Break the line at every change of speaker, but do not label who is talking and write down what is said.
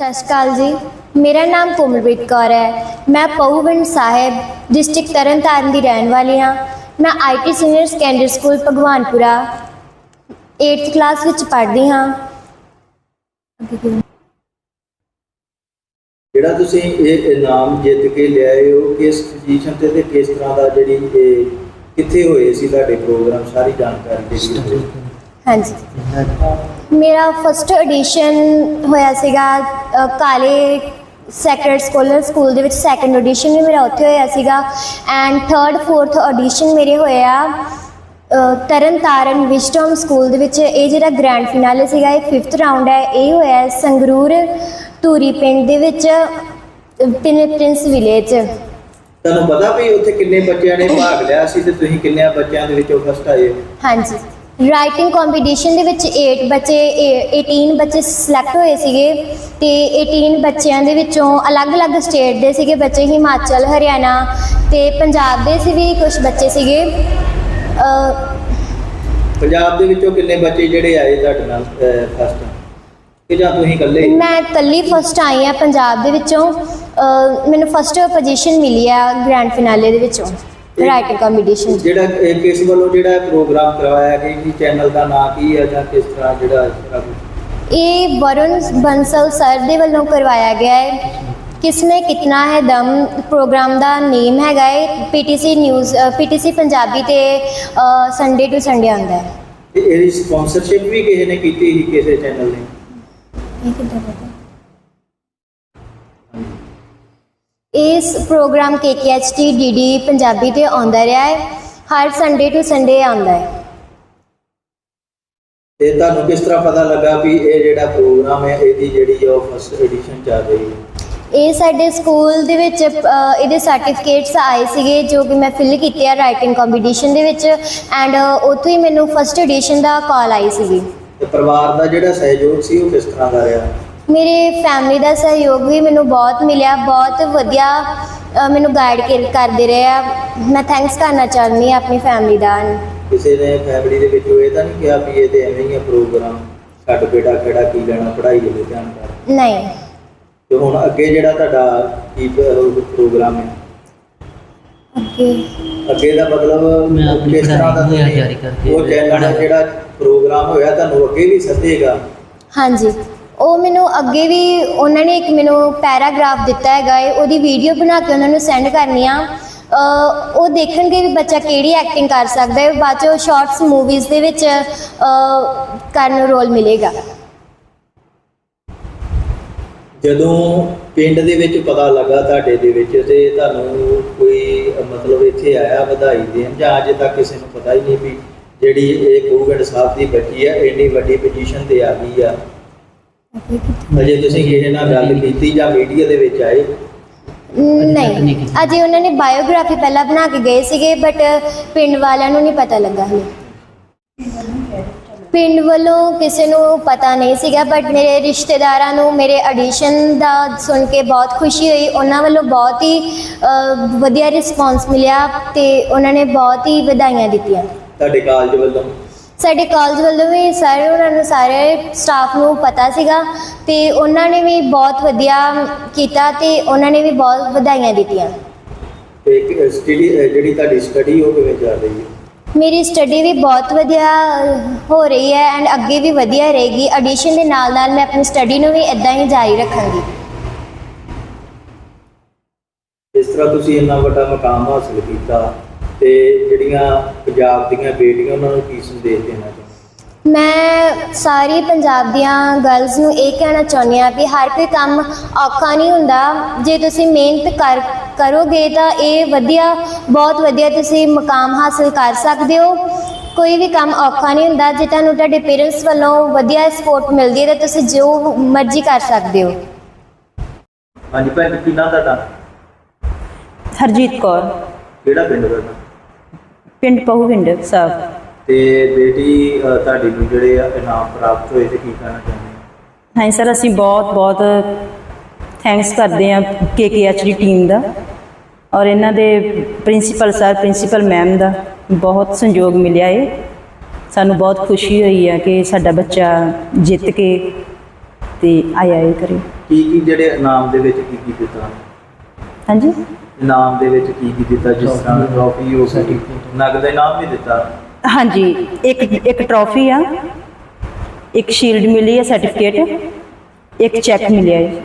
ਸਤਿ ਸ਼੍ਰੀ ਅਕਾਲ ਜੀ। ਮੇਰਾ ਨਾਮ ਕੋਮਲਪ੍ਰੀਤ ਕੌਰ ਹੈ। ਮੈਂ ਪਹੂਵਿੰਡ ਸਾਹਿਬ ਡਿਸਟ੍ਰਿਕਟ ਤਰਨਤਾਰਨ ਦੀ ਰਹਿਣ ਵਾਲੀ ਹਾਂ। ਮੈਂ IT senior secondary school Bhagwanpura 8th class ਵਿੱਚ ਪੜ੍ਹਦੀ ਹਾਂ।
ਜਿਹੜਾ ਤੁਸੀਂ ਇਹ ਇਨਾਮ ਜਿੱਤ ਕੇ ਲਿਆਏ ਹੋ ਕਿਸ ਪੋਜੀਸ਼ਨ ਤੇ ਤੇ ਕਿਸ ਤਰ੍ਹਾਂ ਦਾ ਜਿਹੜੀ ਇਹ ਕਿੱਥੇ ਹੋਏ ਸੀ ਤੁਹਾਡੇ ਪ੍ਰੋਗਰਾਮ ਸਾਰੀ ਜਾਣਕਾਰੀ ਦੇ ਦਿਓ।
ਹਾਂਜੀ। ਮੇਰਾ ਫਸਟ ਐਡੀਸ਼ਨ ਹੋਇਆ ਸੀਗਾ ਅ, ਕਾਲੇ ਸੈਕਰਡ ਸਕੂਲਰ ਸਕੂਲ ਦੇ ਵਿੱਚ ਸੈਕੰਡ ਐਡੀਸ਼ਨ ਵੀ ਮੇਰਾ ਉੱਥੇ ਹੋਇਆ ਸੀਗਾ ਐਂਡ ਥਰਡ ਫੋਰਥ ਐਡੀਸ਼ਨ ਮੇਰੇ ਹੋਏ ਆ ਅ, ਤਰਨ ਤਾਰਨ ਵਿਸਟਮ ਸਕੂਲ ਦੇ ਵਿੱਚ। ਇਹ ਜਿਹੜਾ ਗ੍ਰੈਂਡ ਫਿਨਾਲੇ ਸੀਗਾ ਇਹ 5th ਰਾਉਂਡ ਹੈ ਇਹ ਹੋਇਆ ਹੈ ਸੰਗਰੂਰ ਧੂਰੀ ਪਿੰਡ ਦੇ ਵਿੱਚ ਅ, ਪਿਨ ਪ੍ਰਿੰਸ ਵਿਲੇਜ
ਤੁਹਾਨੂੰ ਪਤਾ ਵੀ ਉੱਥੇ ਕਿੰਨੇ ਬੱਚਿਆਂ ਨੇ ਭਾਗ ਲਿਆ ਸੀ ਤੇ ਤੁਸੀਂ ਕਿੰਨਿਆਂ ਬੱਚਿਆਂ ਦੇ ਵਿੱਚੋਂ ਫਸਟ ਆਏ ਹੋ?
ਹਾਂਜੀ। ਰਾਈਟਿੰਗ ਕੰਪੀਟੀਸ਼ਨ ਦੇ ਵਿੱਚ 8 ਬੱਚੇ ਏ- 18 ਬੱਚੇ ਸਿਲੈਕਟ ਹੋਏ ਸੀਗੇ ਤੇ 18 ਬੱਚਿਆਂ ਦੇ ਵਿੱਚੋਂ ਅਲੱਗ-ਅਲੱਗ ਸਟੇਟ ਦੇ ਸੀਗੇ ਬੱਚੇ ਹਿਮਾਚਲ ਹਰਿਆਣਾ ਤੇ ਪੰਜਾਬ ਦੇ ਸੀ ਵੀ ਕੁਝ ਬੱਚੇ ਸੀਗੇ।
ਪੰਜਾਬ ਦੇ ਵਿੱਚੋਂ ਕਿੰਨੇ ਬੱਚੇ ਜਿਹੜੇ ਆਏ ਤੁਹਾਡੇ ਨਾਲ ਫਸਟ ਕਿ ਜਾਂ ਤੁਸੀਂ ਇਕੱਲੇ?
ਮੈਂ ਇਕੱਲੀ ਫਸਟ ਆਈ ਆ ਪੰਜਾਬ ਦੇ ਵਿੱਚੋਂ। ਮੈਨੂੰ ਫਸਟ ਪੋਜੀਸ਼ਨ ਮਿਲੀ ਆ ਗ੍ਰੈਂਡ ਫਿਨਾਲੇ ਦੇ ਵਿੱਚੋਂ। ਰਾਈਟਿੰਗ ਕੰਪੀਟੀਸ਼ਨ
ਜਿਹੜਾ ਇਹ ਕਿਸ ਵੱਲੋਂ ਜਿਹੜਾ ਪ੍ਰੋਗਰਾਮ ਕਰਵਾਇਆ ਗਿਆ ਜੀ ਚੈਨਲ ਦਾ ਨਾਂ ਕੀ ਹੈ ਜਾਂ ਕਿਸ ਤਰ੍ਹਾਂ ਜਿਹੜਾ ਇਸ ਤਰ੍ਹਾਂ ਕੁਛ?
ਇਹ ਵरुण ਬੰਸਲ ਸਰ ਦੇ ਵੱਲੋਂ ਕਰਵਾਇਆ ਗਿਆ ਹੈ। ਕਿਸਮੇ ਕਿਤਨਾ ਹੈ ਦਮ ਪ੍ਰੋਗਰਾਮ ਦਾ ਨੇਮ ਹੈਗਾ ਹੈ। ਪੀਟੀਸੀ ਨਿਊਜ਼ ਪੀਟੀਸੀ ਪੰਜਾਬੀ ਤੇ ਸੰਡੇ ਟੂ ਸੰਡੇ ਆਉਂਦਾ ਹੈ।
ਤੇ ਇਹਦੀ ਸਪਾਂਸਰਸ਼ਿਪ ਵੀ ਕਿਸੇ ਨੇ ਕੀਤੀ ਸੀ ਕਿਸੇ ਚੈਨਲ ਨੇ?
ਇਹ ਕਿੱਦਾਂ ਪਤਾ? ਇਸ ਪ੍ਰੋਗਰਾਮ KKHT ਡੀਡੀ ਪੰਜਾਬੀ ਤੇ ਆਉਂਦਾ ਰਿਹਾ ਹੈ। ਹਰ ਸੰਡੇ ਟੂ ਸੰਡੇ ਆਉਂਦਾ ਹੈ।
ਤੇ ਤੁਹਾਨੂੰ ਕਿਸ ਤਰ੍ਹਾਂ ਪਤਾ ਲੱਗਾ ਵੀ ਇਹ ਜਿਹੜਾ ਪ੍ਰੋਗਰਾਮ ਹੈ ਇਹਦੀ ਜਿਹੜੀ ਉਹ ਫਸਟ ਐਡੀਸ਼ਨ ਚੱਲ ਰਹੀ ਹੈ
ਇਹ ਸਾਡੇ ਸਕੂਲ ਦੇ ਵਿੱਚ ਇਹਦੇ ਸਰਟੀਫਿਕੇਟਸ ਆਏ ਸੀਗੇ ਜੋ ਕਿ ਮੈਂ ਫਿਲ ਕੀਤੇ ਆ ਰਾਈਟਿੰਗ ਕੰਪੀਟੀਸ਼ਨ ਦੇ ਵਿੱਚ ਐਂਡ ਉੱਥੋਂ ਹੀ ਮੈਨੂੰ ਫਸਟ ਐਡੀਸ਼ਨ ਦਾ ਕਾਲ ਆਈ ਸੀਗੀ।
ਤੇ ਪਰਿਵਾਰ ਦਾ ਜਿਹੜਾ ਸਹਿਯੋਗ ਸੀ ਉਹ ਕਿਸ ਤਰ੍ਹਾਂ ਦਾ ਰਿਹਾ?
ਮੇਰੇ ਫੈਮਿਲੀ ਦਾ ਸਹਿਯੋਗ ਵੀ ਮੈਨੂੰ ਬਹੁਤ ਮਿਲਿਆ ਬਹੁਤ ਵਧੀਆ ਮੈਨੂੰ ਗਾਈਡ ਕਰਦੇ ਰਹੇ ਆ। ਮੈਂ ਥੈਂਕਸ ਕਰਨਾ ਚਾਹੁੰਦੀ ਹਾਂ ਆਪਣੀ ਫੈਮਿਲੀ ਦਾ।
ਕਿਸੇ ਨੇ ਫੈਮਿਲੀ ਦੇ ਵਿੱਚ ਇਹ ਤਾਂ ਨਹੀਂ ਕਿਹਾ ਵੀ ਇਹ ਤੇ ਐਵੇਂ ਹੀ ਆ ਪ੍ਰੋਗਰਾਮ ਛੱਡ ਬੇਟਾ ਕਿਹੜਾ ਕੀ ਲੈਣਾ ਪੜ੍ਹਾਈ ਦੇ ਧਿਆਨ ਕਰ
ਨਹੀਂ।
ਤੇ ਹੁਣ ਅੱਗੇ ਜਿਹੜਾ ਤੁਹਾਡਾ ਕੀ ਪ੍ਰੋਗਰਾਮ ਹੈ?
ਅੱਗੇ।
ਅੱਗੇ ਦਾ ਮਤਲਬ
ਮੈਂ ਆਪਣੀ
ਕਿਸ ਤਰ੍ਹਾਂ ਦਾ
ਜਾਰੀ ਕਰਕੇ
ਉਹ ਚੈਨਲ ਦਾ ਜਿਹੜਾ ਪ੍ਰੋਗਰਾਮ ਹੋਇਆ ਤੁਹਾਨੂੰ ਅੱਗੇ ਵੀ ਸੱਦੇਗਾ?
ਹਾਂਜੀ। ਉਹ ਮੈਨੂੰ ਅੱਗੇ ਵੀ ਉਹਨਾਂ ਨੇ ਇੱਕ ਮੈਨੂੰ ਪੈਰਾਗ੍ਰਾਫ ਦਿੱਤਾ ਹੈਗਾ ਏ, ਉਹਦੀ ਵੀਡੀਓ ਬਣਾ ਕੇ ਉਹਨਾਂ ਨੂੰ ਸੈਂਡ ਕਰਨੀ ਆ। ਉਹ ਦੇਖਣਗੇ ਵੀ ਬੱਚਾ ਕਿਹੜੀ ਐਕਟਿੰਗ ਕਰ ਸਕਦਾ ਹੈ, ਬਾਅਦ ਚੋਂ ਸ਼ਾਰਟਸ ਮੂਵੀਜ਼ ਦੇ ਵਿੱਚ ਕਰਨ ਨੂੰ ਰੋਲ ਮਿਲੇਗਾ।
ਜਦੋਂ ਪਿੰਡ ਦੇ ਵਿੱਚ ਪਤਾ ਲੱਗਾ ਤੁਹਾਡੇ ਦੇ ਵਿੱਚ ਤੇ ਤੁਹਾਨੂੰ ਕੋਈ, ਮਤਲਬ ਇੱਥੇ ਆਇਆ ਵਧਾਈ ਦੇਣ, ਜਾਂ ਅਜੇ ਤੱਕ ਕਿਸੇ ਨੂੰ ਪਤਾ ਹੀ ਨਹੀਂ ਵੀ ਜਿਹੜੀ ਇਹ ਗੋਗੜ ਸਾਹਿਬ ਦੀ ਬੱਚੀ ਆ ਇੰਨੀ ਵੱਡੀ ਪੋਜੀਸ਼ਨ ਤੇ ਆ ਗਈ ਆ। ਅਜੇ ਤੁਸੀਂ ਕਿਸੇ ਨਾਲ ਗੱਲ ਕੀਤੀ ਜਾਂ ਮੀਡੀਆ ਦੇ ਵਿੱਚ ਆਏ?
ਨਹੀਂ। ਅਜੇ ਉਹਨਾਂ ਨੇ ਬਾਇਓਗ੍ਰਾਫੀ ਪਹਿਲਾਂ ਬਣਾ ਕੇ ਗਏ ਸੀਗੇ ਬਟ ਪਿੰਡ ਵਾਲਿਆਂ ਨੂੰ ਨਹੀਂ ਪਤਾ ਲੱਗਾ ਹਲੇ। ਪਿੰਡ ਵੱਲੋਂ ਕਿਸੇ ਨੂੰ ਪਤਾ ਨਹੀਂ ਸੀਗਾ ਬਟ ਮੇਰੇ ਰਿਸ਼ਤੇਦਾਰਾਂ ਨੂੰ ਮੇਰੇ ਐਡੀਸ਼ਨ ਦਾ ਸੁਣ ਕੇ ਬਹੁਤ ਖੁਸ਼ੀ ਹੋਈ। ਉਹਨਾਂ ਵੱਲੋਂ ਬਹੁਤ ਹੀ ਅ, ਵਧੀਆ ਰਿਸਪੌਂਸ ਮਿਲਿਆ ਤੇ ਉਹਨਾਂ ਨੇ ਬਹੁਤ ਹੀ ਵਧਾਈਆਂ ਦਿੱਤੀਆਂ।
ਤੁਹਾਡੇ ਕਾਲਜ ਵੱਲੋਂ?
ਸਾਡੇ ਕਾਲਜ ਵੱਲੋਂ ਵੀ ਸਾਰੇ ਉਹਨਾਂ ਨੂੰ ਸਾਰੇ ਸਟਾਫ ਨੂੰ ਪਤਾ ਸੀਗਾ ਤੇ ਉਹਨਾਂ ਨੇ ਵੀ ਬਹੁਤ ਵਧੀਆ ਕੀਤਾ ਤੇ ਉਹਨਾਂ ਨੇ ਵੀ ਬਹੁਤ ਵਧਾਈਆਂ ਦਿੱਤੀਆਂ।
ਤੇ ਸਟੱਡੀ ਜਿਹੜੀ ਤੁਹਾਡੀ ਸਟੱਡੀ ਉਹ ਕਿਵੇਂ ਚੱਲ ਰਹੀ ਹੈ?
ਮੇਰੀ ਸਟੱਡੀ ਵੀ ਬਹੁਤ ਵਧੀਆ ਹੋ ਰਹੀ ਹੈ ਐਂਡ ਅੱਗੇ ਵੀ ਵਧੀਆ ਰਹੇਗੀ। ਐਡੀਸ਼ਨ ਦੇ ਨਾਲ ਨਾਲ ਮੈਂ ਆਪਣੀ ਸਟੱਡੀ ਨੂੰ ਵੀ ਇਦਾਂ ਹੀ ਜਾਰੀ ਰੱਖਾਂਗੀ।
ਇਸ ਤਰ੍ਹਾਂ ਤੁਸੀਂ ਇੰਨਾ ਵੱਡਾ ਮਕਾਮ ਹਾਸਲ ਕੀਤਾ ਤੇ ਜਿਹੜੀਆਂ ਪੰਜਾਬ ਦੀਆਂ ਬੇਟੀਆਂ ਉਹਨਾਂ ਨੂੰ ਕੀ ਸੰਦੇਸ਼ ਦੇਣਾ ਚਾਹੁੰਦੇ
ਮੈਂ ਸਾਰੀ ਪੰਜਾਬ ਦੀਆਂ ਗਰਲਸ ਨੂੰ ਇਹ ਕਹਿਣਾ ਚਾਹੁੰਦੀ ਹਾਂ ਵੀ ਹਰ ਕੋਈ ਕੰਮ ਔਖਾ ਨਹੀਂ ਹੁੰਦਾ। ਜੇ ਤੁਸੀਂ ਮਿਹਨਤ ਕਰ ਕਰੋਗੇ ਤਾਂ ਇਹ ਵਧੀਆ ਬਹੁਤ ਵਧੀਆ ਤੁਸੀਂ ਮੁਕਾਮ ਹਾਸਲ ਕਰ ਸਕਦੇ ਹੋ। ਕੋਈ ਵੀ ਕੰਮ ਔਖਾ ਨਹੀਂ ਹੁੰਦਾ। ਜੇ ਤੁਹਾਨੂੰ ਤੁਹਾਡੇ ਪੇਰੈਂਟਸ ਵੱਲੋਂ ਵਧੀਆ ਸਪੋਰਟ ਮਿਲਦੀ ਹੈ ਤਾਂ ਤੁਸੀਂ ਜੋ ਮਰਜ਼ੀ ਕਰ ਸਕਦੇ ਹੋ।
ਹਾਂਜੀ ਭੈਣ ਕੀ ਨਾਮ ਤੁਹਾਡਾ?
ਹਰਜੀਤ ਕੌਰ।
ਕਿਹੜਾ ਪਿੰਡ ਤੁਹਾਡਾ?
ਪਿੰਡ ਪਹੂਵਿੰਡ ਸਾਹਿਬ।
ਤੇ ਬੇਟੀ ਅ, ਤੁਹਾਡੀ ਨੂੰ ਜਿਹੜੇ ਆ ਇਨਾਮ ਪ੍ਰਾਪਤ ਹੋਏ ਤੇ ਕੀ ਕਹਿਣਾ ਚਾਹੁੰਦੇ ਹੋ?
ਹਾਂ ਸਰ ਅਸੀਂ ਬਹੁਤ ਬਹੁਤ ਥੈਂਕਸ ਕਰਦੇ ਹਾਂ ਕੇਕੇਐਚ ਟੀਮ ਦਾ ਔਰ ਇਹਨਾਂ ਦੇ ਪ੍ਰਿੰਸੀਪਲ ਸਰ ਪ੍ਰਿੰਸੀਪਲ ਮੈਮ ਦਾ ਬਹੁਤ ਸੰਯੋਗ ਮਿਲਿਆ ਏ। ਸਾਨੂੰ ਬਹੁਤ ਖੁਸ਼ੀ ਹੋਈ ਹੈ ਕਿ ਸਾਡਾ ਬੱਚਾ ਜਿੱਤ ਕੇ ਤੇ ਆਇਆ ਇਹ ਕਰੇ
ਕੀ ਕੀ ਜਿਹੜੇ ਇਨਾਮ ਦੇ ਵਿੱਚ ਕੀ ਕੀ ਦਿੱਤਾ?
ਹਾਂਜੀ।
ਇਨਾਮ ਦੇ ਵਿੱਚ ਕੀ ਕੀ ਦਿੱਤਾ ਜਿਸ ਤਰ੍ਹਾਂ ਟਰੋਫੀ ਹੋ ਗਈ ਨਗਦ ਇਨਾਮ ਵੀ ਦਿੱਤਾ।
ਹਾਂਜੀ ਇੱਕ ਇੱਕ ਟਰੋਫੀ ਆ ਇੱਕ ਸ਼ੀਲਡ ਮਿਲੀ ਹੈ ਸਰਟੀਫਿਕੇਟ ਇੱਕ ਚੈੱਕ ਮਿਲਿਆ ਹੈ